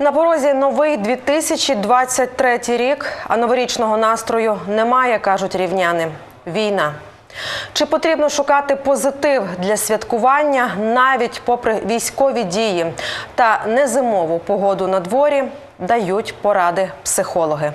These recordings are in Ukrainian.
На порозі новий 2023 рік, а новорічного настрою немає, кажуть рівняни. Війна. Чи потрібно шукати позитив для святкування навіть попри військові дії та незимову погоду на дворі, дають поради психологи.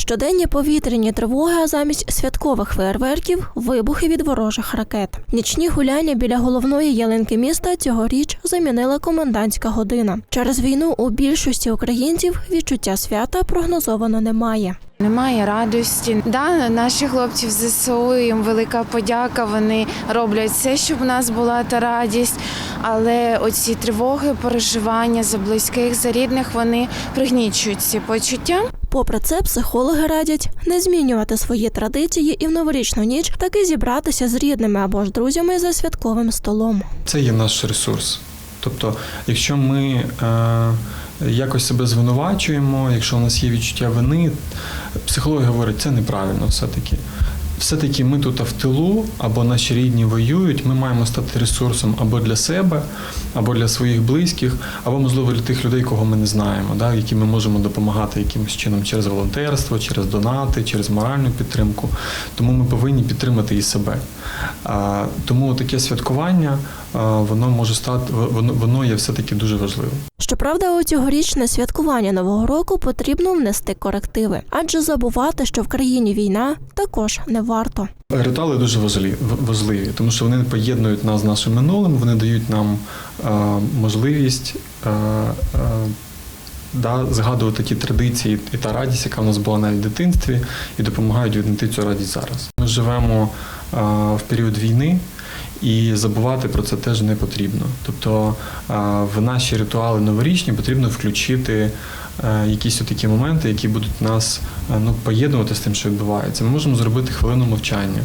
Щоденні повітряні тривоги, а замість святкових фейерверків вибухи від ворожих ракет. Нічні гуляння біля головної ялинки міста цьогоріч замінила комендантська година. Через війну у більшості українців відчуття свята прогнозовано немає. Немає радості. Да, наші хлопці в ЗСУ їм велика подяка. Вони роблять все, щоб у нас була та радість. Але оці тривоги, переживання за близьких, за рідних, вони пригнічують ці почуття. Попри це, психологи радять не змінювати свої традиції і в новорічну ніч таки зібратися з рідними або ж друзями за святковим столом. Це є наш ресурс. Тобто, якщо ми е, якось себе звинувачуємо, якщо у нас є відчуття вини, психологи говорять, це неправильно все-таки. Все-таки ми тут в тилу, або наші рідні воюють, ми маємо стати ресурсом або для себе, або для своїх близьких, або, можливо, для тих людей, кого ми не знаємо, да, які ми можемо допомагати якимось чином через волонтерство, через донати, через моральну підтримку. Тому ми повинні підтримати і себе. Тому таке святкування воно може стати, воно, воно є все-таки дуже важливим. Щоправда, у цьогорічне святкування нового року потрібно внести корективи, адже забувати, що в країні війна, також не варто. Ритуали дуже важливі, важливі, тому що вони поєднують нас з нашим минулим, вони дають нам е, можливість е, е, да, згадувати ті традиції і та радість, яка в нас була навіть в дитинстві, і допомагають віднайти цю радість зараз. Ми живемо е, в період війни. І забувати про це теж не потрібно. Тобто в наші ритуали новорічні потрібно включити е, якісь такі моменти, які будуть нас е, ну, поєднувати з тим, що відбувається. Ми можемо зробити хвилину мовчання.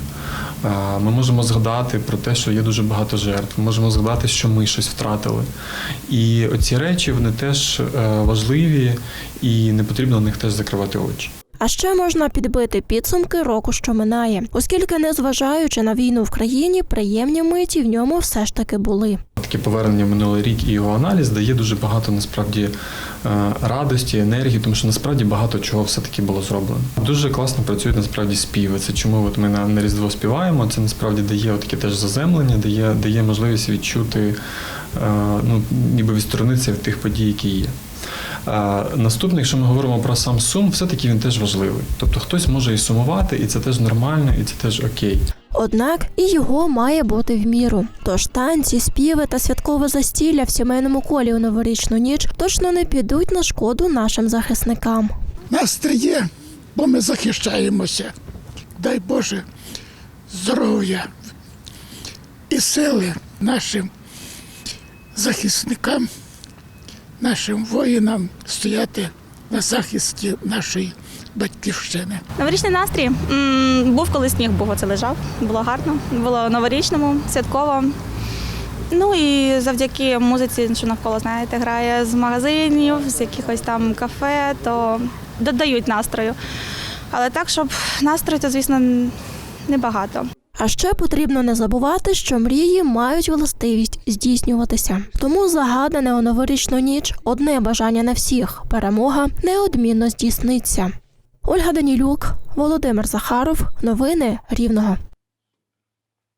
Ми можемо згадати про те, що є дуже багато жертв. Ми можемо згадати, що ми щось втратили. І оці речі вони теж е, важливі, і не потрібно на них теж закривати очі. А ще можна підбити підсумки року, що минає, оскільки, незважаючи на війну в країні, приємні миті в ньому все ж таки були. Таке повернення в минулий рік і його аналіз дає дуже багато насправді е, радості, енергії, тому що насправді багато чого все-таки було зроблено. Дуже класно працюють насправді співи. Це чому от ми на, на Різдво співаємо. Це насправді дає таке теж заземлення, дає, дає можливість відчути, е, ну, ніби відсторонитися від тих подій, які є. Наступне, якщо ми говоримо про сам сум, все-таки він теж важливий. Тобто хтось може і сумувати, і це теж нормально, і це теж окей. Однак і його має бути в міру. Тож танці, співи та святкове застілля в сімейному колі у новорічну ніч точно не підуть на шкоду нашим захисникам. Настрій є, бо ми захищаємося. Дай Боже здоров'я і сили нашим захисникам, нашим воїнам стояти на захисті нашої батьківщини. Новорічний настрій був коли сніг був, оце лежав. Було гарно. Було новорічному, святково. Ну і завдяки музиці, що навколо знаєте, грає з магазинів, з якихось там кафе, то додають настрою. Але так, щоб настрою, то звісно небагато. А ще потрібно не забувати, що мрії мають властивість здійснюватися. Тому загадане у новорічну ніч одне бажання на всіх перемога неодмінно здійсниться. Ольга Данілюк, Володимир Захаров, новини Рівного.